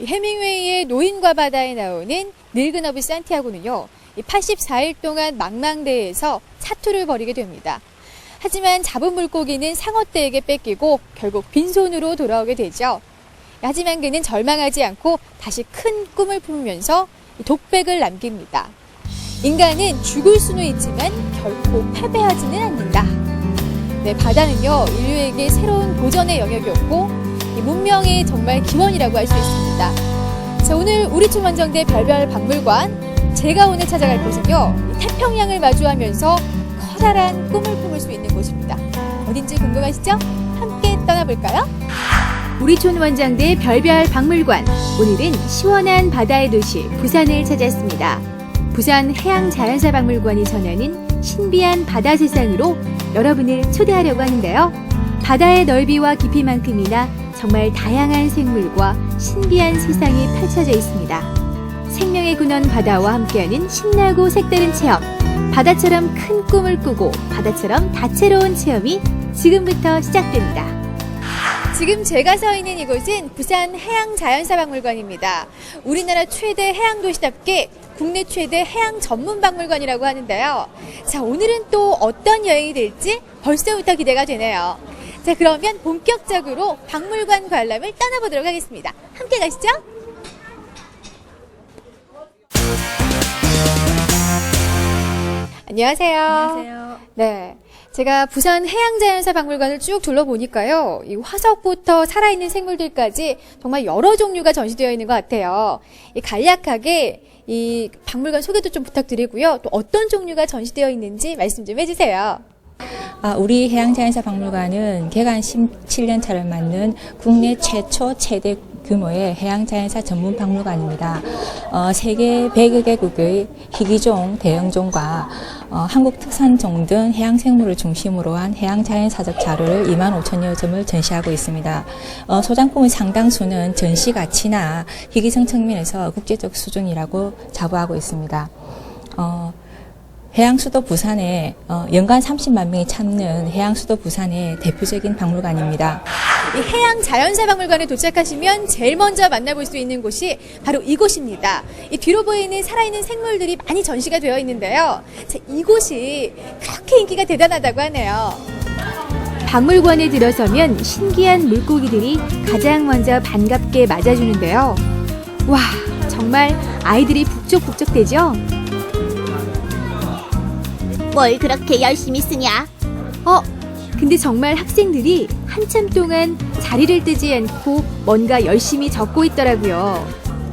영화의 노인과 바다에 나오는 늙은 어부 산티아고는요, 84일 동안 망망대해에서 사투를 벌이게 됩니다. 하지만 잡은 물고기는 상어떼에게 뺏기고 결국 빈손으로 돌아오게 되죠. 하지만 그는 절망하지 않고 다시 큰 꿈을 품으면서 독백을 남깁니다. 인간은 죽을 수는 있지만 결코 패배하지는 않는다. 네, 바다는요, 인류에게 새로운 도전의 영역이었고, 이 문명의 정말 기원이라고 할 수 있습니다. 자, 오늘 우리촌 원정대 별별 박물관, 제가 오늘 찾아갈 곳은요, 이 태평양을 마주하면서 커다란 꿈을 품을 수 있는 곳입니다. 어딘지 궁금하시죠? 함께 떠나볼까요? 우리촌 원정대 별별 박물관. 오늘은 시원한 바다의 도시 부산을 찾았습니다. 부산 해양자연사 박물관이 전하는 신비한 바다 세상으로 여러분을 초대하려고 하는데요. 바다의 넓이와 깊이만큼이나 정말 다양한 생물과 신비한 세상이 펼쳐져 있습니다. 생명의 근원 바다와 함께하는 신나고 색다른 체험. 바다처럼 큰 꿈을 꾸고 바다처럼 다채로운 체험이 지금부터 시작됩니다. 지금 제가 서 있는 이곳은 부산 해양자연사박물관입니다. 우리나라 최대 해양도시답게 국내 최대 해양 전문 박물관이라고 하는데요. 자, 오늘은 또 어떤 여행이 될지 벌써부터 기대가 되네요. 자, 그러면 본격적으로 박물관 관람을 떠나보도록 하겠습니다. 함께 가시죠. 안녕하세요. 안녕하세요. 네. 제가 부산 해양자연사 박물관을 쭉 둘러보니까요. 이 화석부터 살아있는 생물들까지 정말 여러 종류가 전시되어 있는 것 같아요. 이 간략하게 이 박물관 소개도 좀 부탁드리고요. 또 어떤 종류가 전시되어 있는지 말씀 좀 해주세요. 아, 우리 해양자연사 박물관은 개관 17년 차를 맞는 국내 최초 최대 규모의 해양자연사 전문 박물관입니다. 어, 세계 100여 개국의 희귀종, 대형종과 어, 한국 특산종 등 해양생물을 중심으로 한 해양자연사적 자료를 2만 5천여 점을 전시하고 있습니다. 어, 소장품의 상당수는 전시 가치나 희귀성 측면에서 국제적 수준이라고 자부하고 있습니다. 어, 해양수도 부산에 어, 연간 30만 명이 찾는 해양수도 부산의 대표적인 박물관입니다. 이 해양 자연사 박물관에 도착하시면 제일 먼저 만나볼 수 있는 곳이 바로 이곳입니다. 이 뒤로 보이는 살아있는 생물들이 많이 전시가 되어 있는데요. 자, 이곳이 그렇게 인기가 대단하다고 하네요. 박물관에 들어서면 신기한 물고기들이 가장 먼저 반갑게 맞아주는데요. 와, 정말 아이들이 북적북적대죠? 뭘 그렇게 열심히 쓰냐? 어, 근데 정말 학생들이 한참 동안 자리를 뜨지 않고 뭔가 열심히 적고 있더라고요.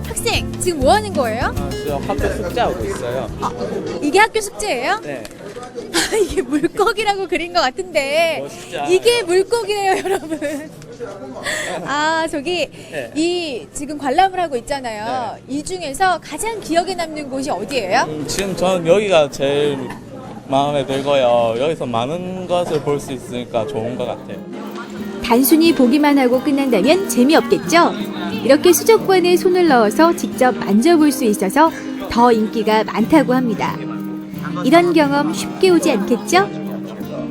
학생, 지금 뭐 하는 거예요? 지금 학교 숙제하고 있어요. 이게 학교 숙제예요? 네. 이게 물고기라고 그린 것 같은데 멋있죠? 이게 물고기래요, 여러분. 아, 저기 네. 이 지금 관람을 하고 있잖아요. 이 중에서 가장 기억에 남는 곳이 어디예요? 음, 지금 저는 여기가 제일 마음에 들고요. 여기서 많은 것을 볼 수 있으니까 좋은 것 같아요. 단순히 보기만 하고 끝난다면 재미없겠죠? 이렇게 수족관에 손을 넣어서 직접 만져볼 수 있어서 더 인기가 많다고 합니다. 이런 경험 쉽게 오지 않겠죠?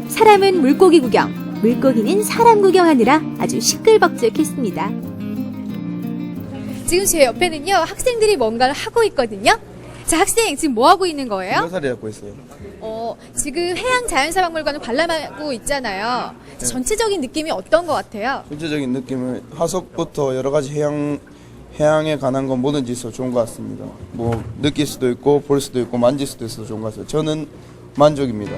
사람은 물고기 구경, 물고기는 사람 구경하느라 아주 시끌벅적했습니다. 지금 제 옆에는요, 학생들이 뭔가를 하고 있거든요. 자, 학생, 지금 뭐 하고 있는 거예요? 몇 살이 갖고 있어요? 어, 지금 해양 자연사박물관을 관람하고 있잖아요. 전체적인 느낌이 어떤 것 같아요? 전체적인 느낌은 화석부터 여러 가지 해양 해양에 관한 건 뭐든지 있어 좋은 것 같습니다. 뭐 느낄 수도 있고 볼 수도 있고 만질 수도 있어서 좋은 것 같아요. 저는 만족입니다.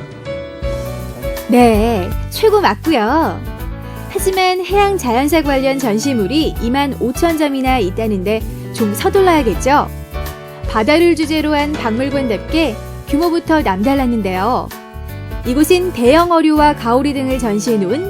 네, 최고 맞고요. 하지만 해양 자연사 관련 전시물이 2만 5천 점이나 있다는데 좀 서둘러야겠죠? 바다를 주제로 한 박물관답게 규모부터 남달랐는데요. 이곳은 대형 어류와 가오리 등을 전시해 놓은